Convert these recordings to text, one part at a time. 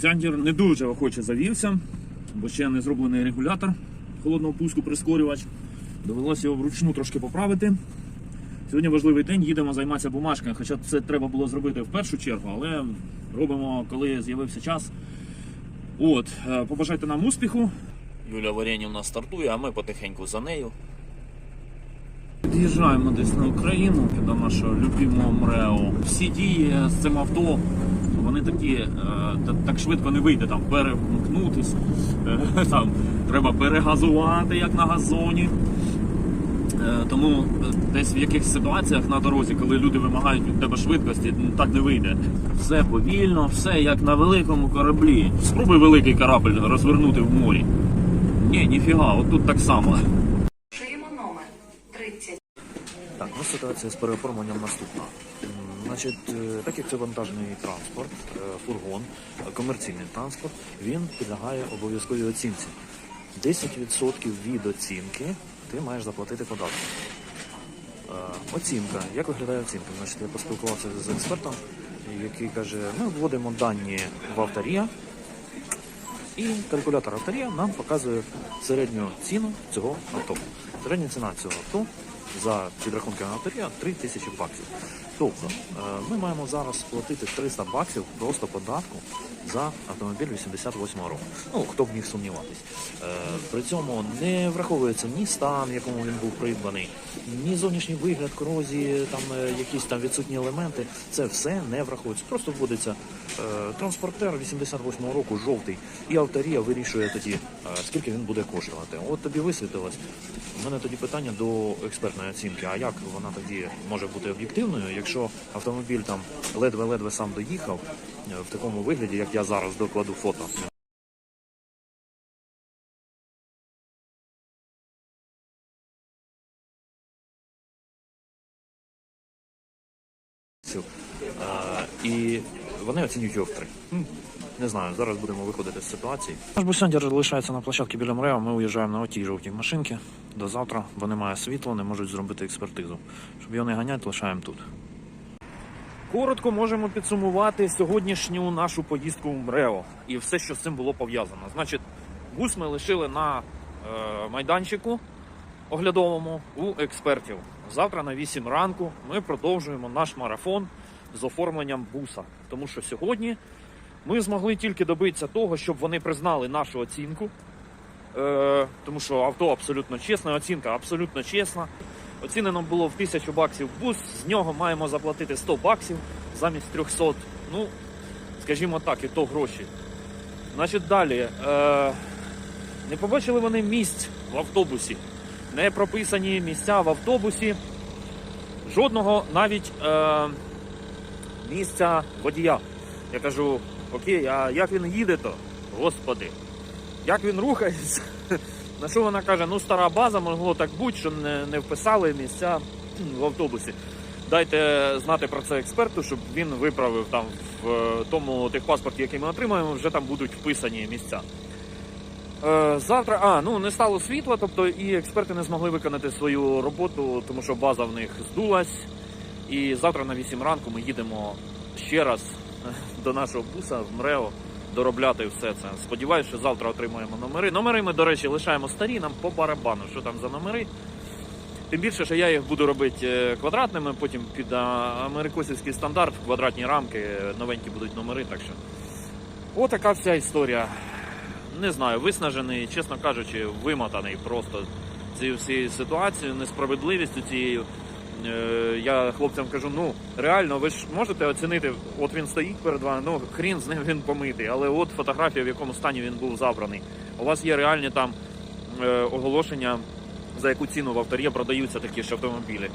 Зяндір не дуже охоче завівся, бо ще не зроблений регулятор холодного пуску, прискорювач. Довелося його вручну трошки поправити. Сьогодні важливий день, їдемо займатися бумажками, хоча це треба було зробити в першу чергу, але робимо, коли з'явився час. От, е, побажайте нам успіху. Юля Варенівна стартує, а ми потихеньку за нею. Під'їжджаємо десь на Україну до нашого любимого МРЕО. Всі дії з цим авто, вони такі, е, та- так швидко не вийде там перемкнутись, е, там треба перегазувати, як на газоні. Е, Тому е, десь в якихось ситуаціях на дорозі, коли люди вимагають від тебе швидкості, ну, так не вийде. Все повільно, все як на великому кораблі. Спробуй великий корабль розвернути в морі. Ні, ніфіга, от тут так само. Шиємо номер 30. Так, ну ситуація з переоформленням наступна. Значить, е, так як це вантажний транспорт, е, фургон, комерційний транспорт, він підлягає обов'язковій оцінці. 10% від оцінки ти маєш заплатити податок. Е, Оцінка. Як виглядає оцінка? Значить, я поспілкувався з експертом, який каже, ми вводимо дані в авторія, і калькулятор авторія нам показує середню ціну цього авто. Середня ціна цього авто за підрахунками авторія 3 тисячі баксів. Тобто ми маємо зараз сплатити 300 баксів просто податку за автомобіль 88-го року. Ну, хто б міг сумніватись. Е, При цьому не враховується ні стан, в якому він був придбаний, ні зовнішній вигляд, корозії, там е, якісь там відсутні елементи. Це все не враховується. Просто вводиться транспортер 88-го року, жовтий, і авторія вирішує тоді, скільки він буде коштувати. От тобі висвітилось. У мене тоді питання до експертної оцінки. А як вона тоді може бути об'єктивною, якщо автомобіль там ледве-ледве сам доїхав е, в такому вигляді, як я зараз докладу фото. Е, І вони оцінюють його в три. Не знаю, зараз будемо виходити з ситуації. Наш бусендер лишається на площадці біля МРЕО, ми уїжджаємо на отій жовтій машинці. До завтра, бо немає світла, не можуть зробити експертизу. Щоб його не ганяти, лишаємо тут. Коротко можемо підсумувати сьогоднішню нашу поїздку в МРЕО і все, що з цим було пов'язано. Значить, бус ми лишили на е, майданчику оглядовому у експертів. Завтра на 8 ранку ми продовжуємо наш марафон з оформленням буса. Тому що сьогодні ми змогли тільки добитися того, щоб вони признали нашу оцінку. Е, тому що авто абсолютно чесне, оцінка абсолютно чесна. Оцінено було в 1000 баксів бус, з нього маємо заплатити 100 баксів замість 300. Ну, скажімо так, і то гроші. Значить, далі. Е, не побачили вони місць в автобусі. Не прописані місця в автобусі. Жодного навіть е, місця водія. Я кажу, окей, а як він їде то? Господи, як він рухається? На що вона каже, ну стара база, могло так бути, що не, не вписали місця в автобусі. Дайте знати про це експерту, щоб він виправив там в е, тому техпаспорті, який ми отримаємо, вже там будуть вписані місця. Е, Завтра, а, ну не стало світла, тобто і експерти не змогли виконати свою роботу, тому що база в них здулась. І завтра на 8 ранку ми їдемо ще раз до нашого буса в МРЕО доробляти все це. Сподіваюсь, що завтра отримаємо номери. Номери ми, до речі, лишаємо старі, нам по барабану, що там за номери. Тим більше, що я їх буду робити е, квадратними, потім під америкосівський стандарт, в квадратні рамки, е, новенькі будуть номери. Так що отака вся історія. Не знаю, виснажений, чесно кажучи, вимотаний просто цією всією ситуацією, несправедливістю цією. Е, Я хлопцям кажу, ну реально, ви ж можете оцінити, от він стоїть перед вами, ну хрін з ним він помитий, але от фотографія, в якому стані він був забраний. У вас є реальні там е, оголошення, за яку ціну в авторі продаються такі ж автомобілі.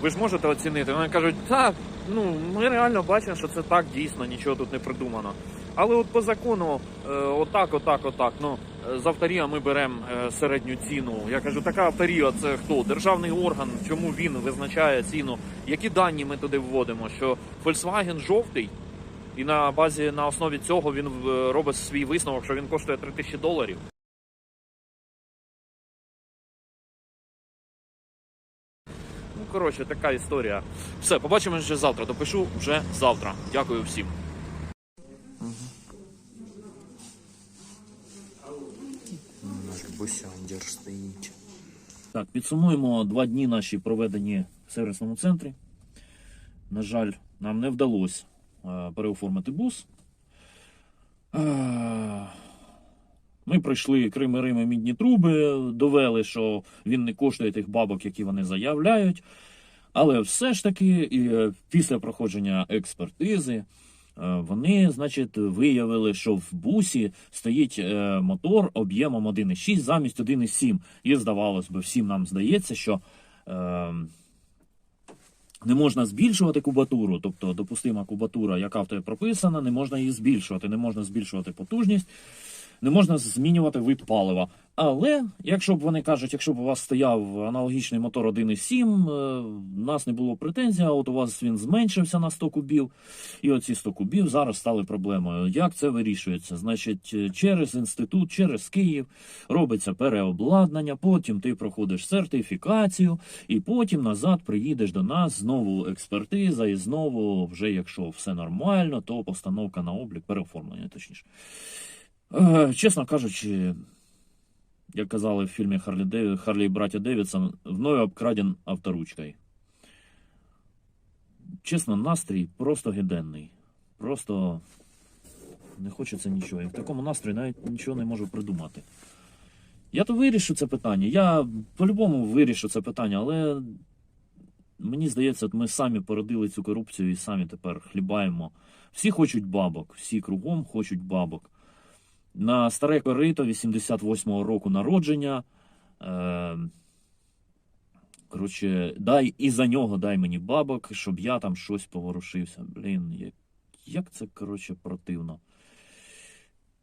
Ви ж можете оцінити? Вони кажуть, так, ну ми реально бачимо, що це так дійсно, нічого тут не придумано. Але от по закону, е, отак, отак, отак. Ну з авторія ми беремо е, середню ціну. Я кажу, така авторія це хто? Державний орган, чому він визначає ціну? Які дані ми туди вводимо? Що Volkswagen жовтий, і на базі на основі цього він е, робить свій висновок, що він коштує 3000 доларів. Ну, коротше, така історія. Все, побачимось вже завтра. Допишу вже завтра. Дякую всім. Босяндер стоїть. Так, підсумуємо два дні наші проведені в сервісному центрі. На жаль, нам не вдалося е, переоформити бус. Е, Ми пройшли Крими Рими мідні труби, довели, що він не коштує тих бабок, які вони заявляють. Але все ж таки, е, після проходження експертизи, вони, значить, виявили, що в бусі стоїть е, мотор об'ємом 1,6 замість 1,7. І здавалось би, всім нам здається, що е, не можна збільшувати кубатуру, тобто допустима кубатура, яка в тебе прописана, не можна її збільшувати, не можна збільшувати потужність, не можна змінювати вид палива. Але якщо б вони кажуть, якщо б у вас стояв аналогічний мотор 1,7, е, нас не було претензій, а от у вас він зменшився на 100 кубів, і оці 100 кубів зараз стали проблемою. Як це вирішується? Значить, е, через інститут, через Київ робиться переобладнання, потім ти проходиш сертифікацію, і потім назад приїдеш до нас, знову експертиза, і знову, вже якщо все нормально, то постановка на облік, переоформлення, точніше. Е, чесно кажучи, як казали в фільмі Харлі, Деві... Харлі і браття Девідсон, мною обкраден авторучкою. Чесно, настрій просто гіденний. Просто не хочеться нічого. І в такому настрої навіть нічого не можу придумати. Я то вирішу це питання. Я по-любому вирішу це питання, але мені здається, ми самі породили цю корупцію і самі тепер хлібаємо. Всі хочуть бабок, всі кругом хочуть бабок. На старе корито 88-го року народження. Е, коротше, дай і за нього дай мені бабок, щоб я там щось поворушився. Блін, як, як це, коротше, противно.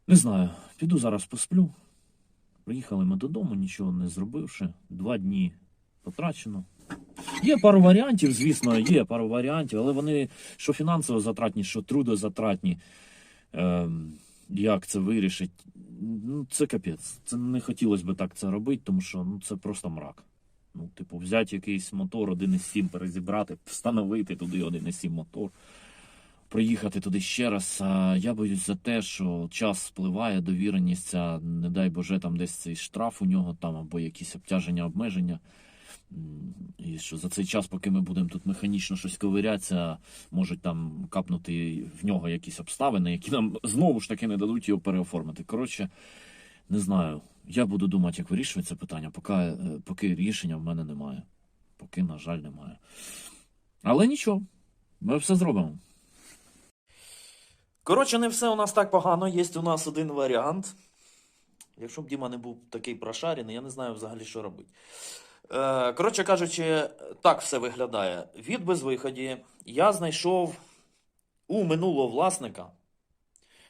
Не знаю, піду зараз посплю. Приїхали ми додому, нічого не зробивши. Два дні потрачено. Є пару варіантів, звісно, є пару варіантів, але вони що фінансово затратні, що трудозатратні. Ем, як це вирішить? Ну, це капець. Це не хотілося б так це робити, тому що ну, це просто мрак. Ну, типу, взяти якийсь мотор 1,7 перезібрати, встановити туди 1,7 мотор, приїхати туди ще раз. А я боюсь за те, що час спливає, довіреність, не дай Боже, там десь цей штраф у нього там або якісь обтяження, обмеження. І що за цей час, поки ми будемо тут механічно щось ковирятися, можуть там капнути в нього якісь обставини, які нам знову ж таки не дадуть його переоформити. Коротше, не знаю. Я буду думати, як вирішувати це питання, поки, е, поки рішення в мене немає. Поки, на жаль, немає. Але нічого, ми все зробимо. Коротше, не все у нас так погано. Є у нас один варіант. Якщо б Діма не був такий прошарений, я не знаю взагалі, що робити. Е, коротше кажучи, так все виглядає. Від безвиході я знайшов у минулого власника.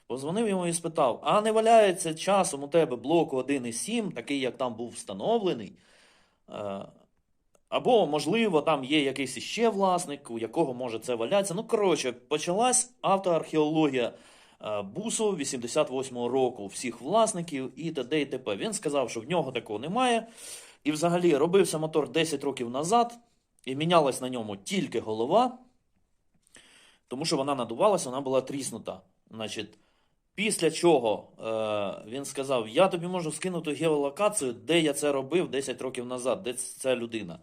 Позвонив йому і спитав: а не валяється часом у тебе блоку 1.7, такий, як там був встановлений? Е, або, можливо, там є якийсь іще власник, у якого може це валятися. Ну, коротше, почалась автоархеологія е, бусу 88-го року, всіх власників і т.д. і т.п. Він сказав, що в нього такого немає. І взагалі робився мотор 10 років назад, і мінялась на ньому тільки голова, тому що вона надувалася, вона була тріснута. Значить, після чого е, він сказав: Я тобі можу скинути геолокацію, де я це робив 10 років назад, де ця людина.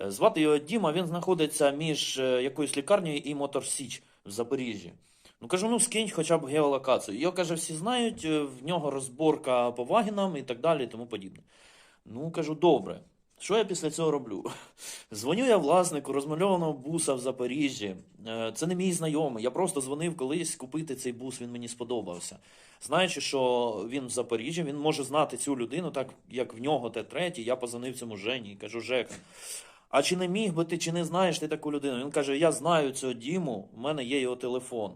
Е, Звати його Діма, він знаходиться між е, якоюсь лікарнею і Мотор Січ в Запоріжжі. Ну кажу, ну скинь хоча б геолокацію. Його каже, всі знають, е, в нього розборка по вагінам і так далі, і тому подібне. Ну, кажу, добре. Що я після цього роблю? Дзвоню я власнику розмальованого буса в Запоріжжі. Е, Це не мій знайомий. Я просто дзвонив колись купити цей бус, він мені сподобався. Знаючи, що він в Запоріжжі, він може знати цю людину, так як в нього те третій. Я позвонив цьому Жені і кажу, Жека, а чи не міг би ти, чи не знаєш ти таку людину? Він каже: Я знаю цього Діму, в мене є його телефон.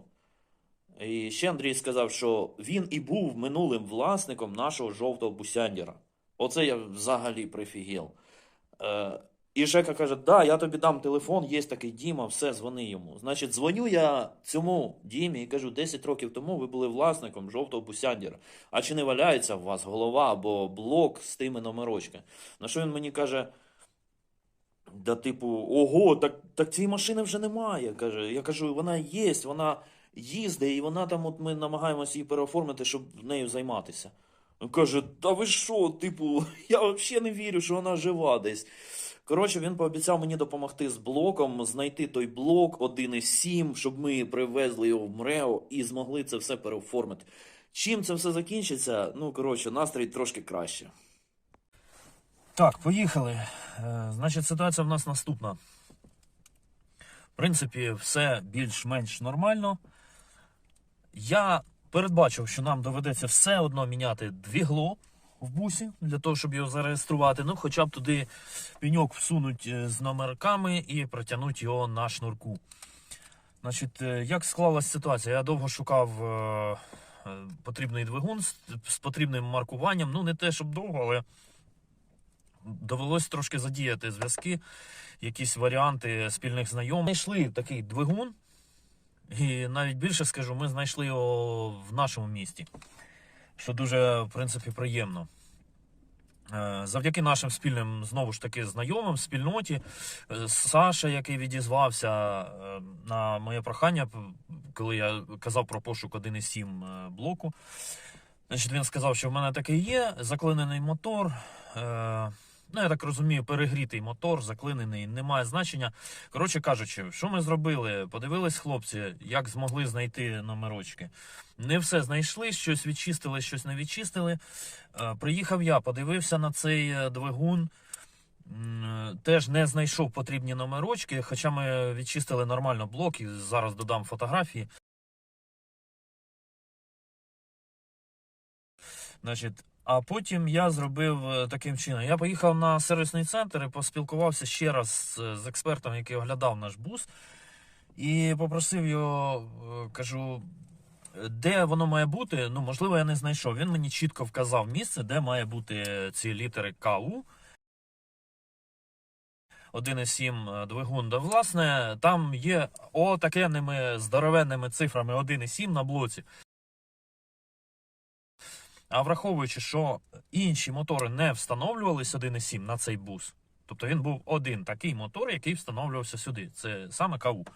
І ще Андрій сказав, що він і був минулим власником нашого жовтого бусяндіра. Оце я взагалі прифігел. Е, і Жека каже: Да, я тобі дам телефон, є такий Діма, все, дзвони йому. Значить, дзвоню я цьому Дімі і кажу: 10 років тому ви були власником жовтого бусяндіра. А чи не валяється у вас голова або блок з тими номерочками? На що він мені каже? Да, типу, ого, так, так цієї машини вже немає. Каже. Я кажу, вона є, вона їздить, і вона там, от ми намагаємося її переоформити, щоб нею займатися. Каже, та ви що, типу, я взагалі не вірю, що вона жива десь. Коротше, він пообіцяв мені допомогти з блоком, знайти той блок 1.7, щоб ми привезли його в МРЕО і змогли це все переоформити. Чим це все закінчиться? Ну, коротше, настрій трошки краще. Так, поїхали. Е, Значить, ситуація в нас наступна. В принципі, все більш-менш нормально. Я передбачив, що нам доведеться все одно міняти двігло в бусі для того, щоб його зареєструвати. Ну, хоча б туди пеньок всунуть е, з номерками і протягнуть його на шнурку. Значить, е, як склалась ситуація? Я довго шукав е, потрібний двигун з потрібним маркуванням. Ну, не те, щоб довго, але довелось трошки задіяти зв'язки, якісь варіанти спільних знайомих. Знайшли такий двигун, і навіть більше скажу, ми знайшли його в нашому місті, що дуже, в принципі, приємно. Е, Завдяки нашим спільним знову ж таки знайомим, спільноті, е, Саша, який відізвався е, на моє прохання, коли я казав про пошук 1.7 блоку. Значить, він сказав, що в мене таке є, заклинений мотор. Ну, я так розумію, перегрітий мотор, заклинений, немає значення. Коротше кажучи, що ми зробили? Подивились хлопці, як змогли знайти номерочки. Не все знайшли, щось відчистили, щось не відчистили. Е, приїхав я, подивився на цей е, двигун. Е, Теж не знайшов потрібні номерочки, хоча ми відчистили нормально блок і зараз додам фотографії. Значить, а потім я зробив е, таким чином. Я поїхав на сервісний центр і поспілкувався ще раз з, з експертом, який оглядав наш бус, і попросив його, е, кажу, де воно має бути. Ну, можливо, я не знайшов. Він мені чітко вказав місце, де має бути ці літери КУ. 1,7 е, двигун. Да, власне, там є отакенними здоровенними цифрами 1,7 на блоці. А враховуючи, що інші мотори не встановлювались 1.7 на цей бус, тобто він був один такий мотор, який встановлювався сюди. Це саме КУ.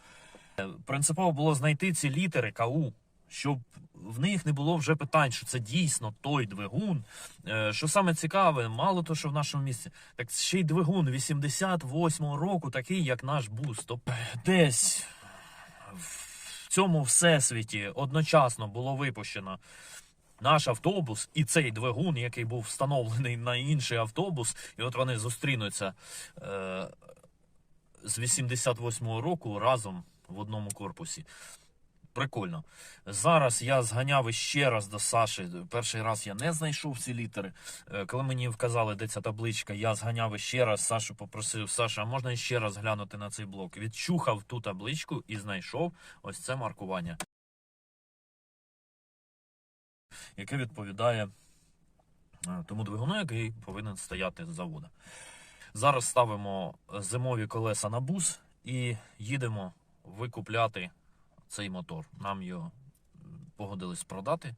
Е, Принципово було знайти ці літери КУ, щоб в них не було вже питань, що це дійсно той двигун. Е, Що саме цікаве, мало то, що в нашому місті, так ще й двигун 88-го року, такий, як наш бус. Тобто десь в цьому всесвіті одночасно було випущено наш автобус і цей двигун, який був встановлений на інший автобус, і от вони зустрінуться е, з 88-го року разом в одному корпусі. Прикольно. Зараз я зганяв іще раз до Саші. Перший раз я не знайшов ці літери. Е, Коли мені вказали, де ця табличка, я зганяв іще раз. Сашу попросив, Саша, а можна іще раз глянути на цей блок? Відчухав ту табличку і знайшов ось це маркування. Яке відповідає е, тому двигуну, який повинен стояти з завода. Зараз ставимо зимові колеса на бус і їдемо викупляти цей мотор. Нам його погодились продати.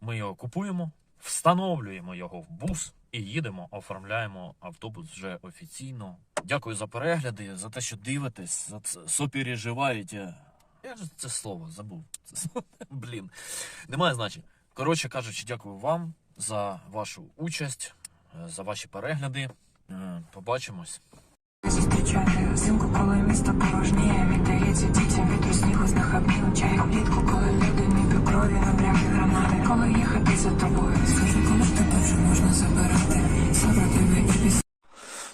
Ми його купуємо, встановлюємо його в бус і їдемо, оформляємо автобус вже офіційно. Дякую за перегляди, за те, що дивитесь, за це сопереживаєте. Я ж це слово забув. Це слово, блін. Немає значення. Коротше кажучи, дякую вам за вашу участь, е, за ваші перегляди. Е, Побачимось. Зустрічати взимку, коли місто порожніє, віддається дітям вітру снігу з нахабнілим чаєм влітку, коли люди ніби крові на бляхи гранати, коли їхати за тобою, скажи, коли ж тебе вже можна забирати, сородиве і піс.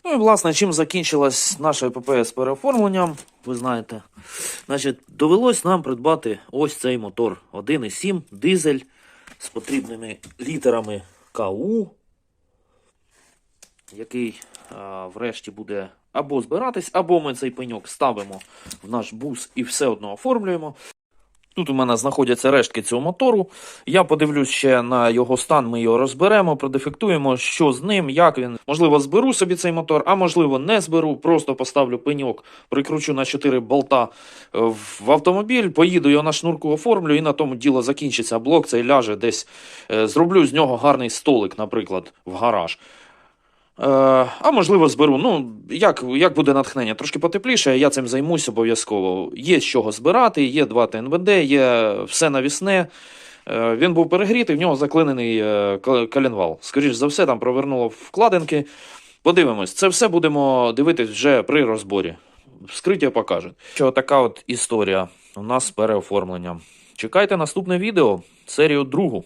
Ну і власне, чим закінчилась наша епопея з переоформленням, ви знаєте. Значить, довелось нам придбати ось цей мотор 1.7 дизель з потрібними літерами КУ, який а, врешті буде або збиратись, або ми цей пеньок ставимо в наш бус і все одно оформлюємо. Тут у мене знаходяться рештки цього мотору. Я подивлюсь ще на його стан, ми його розберемо, продефектуємо, що з ним, як він. Можливо, зберу собі цей мотор, а можливо, не зберу. Просто поставлю пеньок, прикручу на 4 болта е, в автомобіль, поїду його на шнурку оформлю, і на тому діло закінчиться. Блок цей ляже десь. е, Зроблю з нього гарний столик, наприклад, в гараж. Е, а можливо, зберу. Ну, як, як буде натхнення? Трошки потепліше, я цим займусь обов'язково. Є з чого збирати, є два ТНВД, є все навісне. Е, Він був перегрітий, в нього заклинений е, коленвал. Скоріш за все, там провернуло вкладинки. Подивимось, це все будемо дивитись вже при розборі. Вскриття покаже. Що така от історія у нас з переоформленням. Чекайте наступне відео, серію другу.